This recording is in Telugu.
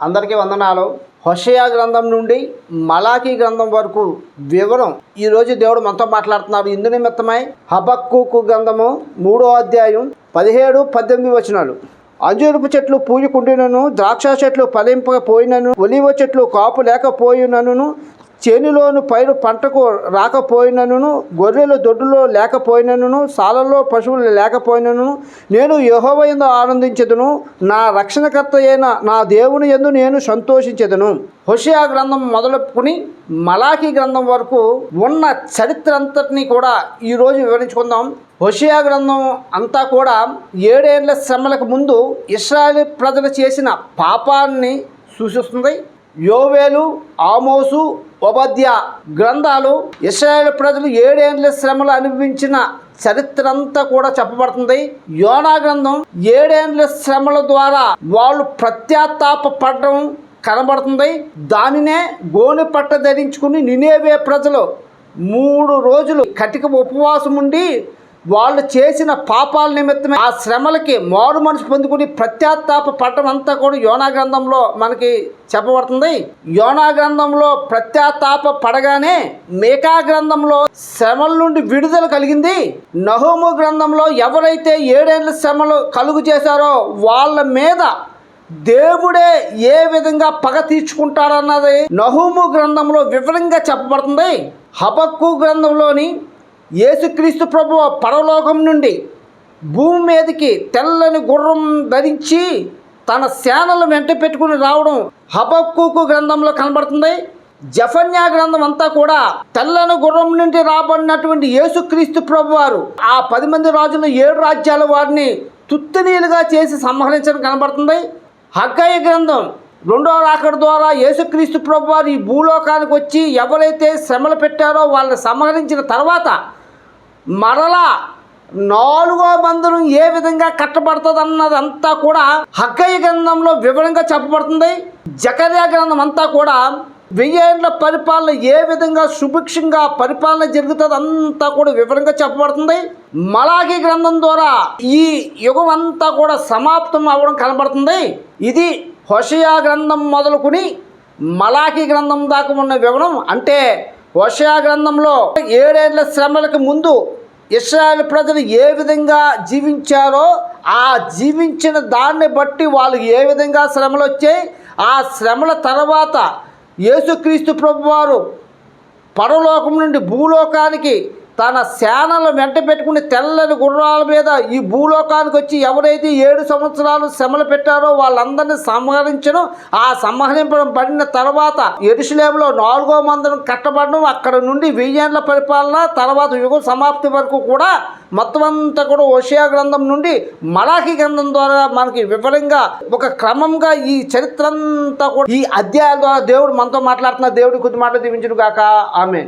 అందరికీ వందనాలు. హొషయా గ్రంథం నుండి మలాఖీ గ్రంథం వరకు వివరం ఈరోజు దేవుడు మనతో మాట్లాడుతున్నారు. ఇందు నిమిత్తమై హబక్కుకు గ్రంథము మూడో అధ్యాయం పదిహేడు పద్దెనిమిది వచనాలు. అంజూరపు చెట్లు పూజకుండినను ద్రాక్ష చెట్లు ఫలింపకపోయినను ఒలివ చెట్లు కాపు లేకపోయినను చేనులోను పైరు పంటకు రాకపోయినను గొర్రెలు దొడ్డులో లేకపోయినను సాలలో పశువులు లేకపోయినను నేను యెహోవా ఆనందించదును నా రక్షణకర్త అయిన నా దేవుని యందు నేను సంతోషించదును. హోషియా గ్రంథం మొదలుకుని మలాఖీ గ్రంథం వరకు ఉన్న చరిత్ర అంతటినీ కూడా ఈరోజు వివరించుకుందాం. హోషియా గ్రంథం అంతా కూడా ఏడేళ్ళ శ్రమలకు ముందు ఇస్రాయేల్ ప్రజలు చేసిన పాపాన్ని సూచిస్తుంది. యోవేలు ఆమోసు ఉపాధ్య గ్రంథాలు ఇస్రాయేల్ ప్రజలు ఏడేండ్ల శ్రమలు అనుభవించిన చరిత్ర అంతా కూడా చెప్పబడుతుంది. యోనా గ్రంథం ఏడేండ్ల శ్రమల ద్వారా వాళ్ళు ప్రత్యాతాప పడడం కనబడుతుంది. దానినే గోని పట్ట ధరించుకుని నినేవే ప్రజలు మూడు రోజులు కటిక ఉపవాసం ఉండి వాళ్ళు చేసిన పాపాల నిమిత్తమే ఆ శ్రమలకి మారు మనసు పొందుకుని ప్రత్యాత్తాప పట్టణం అంతా కూడా యోనా గ్రంథంలో మనకి చెప్పబడుతుంది. యోనా గ్రంథంలో ప్రత్యాత్తాప పడగానే మేకా గ్రంథంలో శ్రమల నుండి విడుదల కలిగింది. నహోము గ్రంథంలో ఎవరైతే ఏడేళ్ళ శ్రమలు కలుగు చేశారో వాళ్ళ మీద దేవుడే ఏ విధంగా పగ తీర్చుకుంటాడన్నది నహూము గ్రంథంలో వివరంగా చెప్పబడుతుంది. హబక్కు గ్రంథంలోని యేసుక్రీస్తు ప్రభు పరలోకం నుండి భూమి మీదకి తెల్లని గుర్రం ధరించి తన సేనలు వెంట పెట్టుకుని రావడం హబక్కుకు గ్రంథంలో కనబడుతుంది. జఫన్యా గ్రంథం అంతా కూడా తెల్లని గుర్రం నుండి రాబడినటువంటి యేసుక్రీస్తు ప్రభు వారు ఆ పది మంది రాజులు ఏడు రాజ్యాల వారిని తుత్తినీలుగా చేసి సంహరించడం కనబడుతుంది. హగ్గయ్య గ్రంథం రెండో రాకడ ద్వారా యేసుక్రీస్తు ప్రభు వారు ఈ భూలోకానికి వచ్చి ఎవరైతే శ్రమలు పెట్టారో వాళ్ళని సంహరించిన తర్వాత మరలా నాలుగో బంధనం ఏ విధంగా కట్టబడుతుంది అన్నదంతా కూడా హగ్గయ్య గ్రంథంలో వివరంగా చెప్పబడుతుంది. జకర్యా గ్రంథం అంతా కూడా వెయ్యేండ్ల పరిపాలన ఏ విధంగా సుభిక్షంగా పరిపాలన జరుగుతుంది అంతా కూడా వివరంగా చెప్పబడుతుంది. మలాఖీ గ్రంథం ద్వారా ఈ యుగం అంతా కూడా సమాప్తం అవ్వడం కనబడుతుంది. ఇది హోషయా గ్రంథం మొదలుకుని మలాఖీ గ్రంథం దాకా ఉన్న వివరం అంటే హోషయా గ్రంథంలో ఏడేళ్ళ శ్రమలకు ముందు ఇస్రాయల్ ప్రజలు ఏ విధంగా జీవించారో ఆ జీవించిన దాన్ని బట్టి వాళ్ళు ఏ విధంగా శ్రమలు వచ్చాయి ఆ శ్రమల తర్వాత యేసుక్రీస్తు ప్రభువారు పరలోకం నుండి భూలోకానికి తన సేనలు వెంట పెట్టుకుని తెల్లని గుర్రాల మీద ఈ భూలోకానికి వచ్చి ఎవరైతే ఏడు సంవత్సరాలు శ్రమలు పెట్టారో వాళ్ళందరినీ సంహరించడం ఆ సంహరింపడం పడిన తర్వాత ఎరుసలేములో నాలుగో మందరం కట్టబడడం అక్కడ నుండి వెయ్యేళ్ళ పరిపాలన తర్వాత యుగ సమాప్తి వరకు కూడా మొత్తం అంతా కూడా ఓషియా గ్రంథం నుండి మలాఖీ గ్రంథం ద్వారా మనకి వివరంగా ఒక క్రమంగా ఈ చరిత్ర అంతా కూడా ఈ అధ్యాయాల ద్వారా దేవుడు మనతో మాట్లాడుతున్న దేవుడి కొద్ది మాటలు దీవించును గాక ఆమె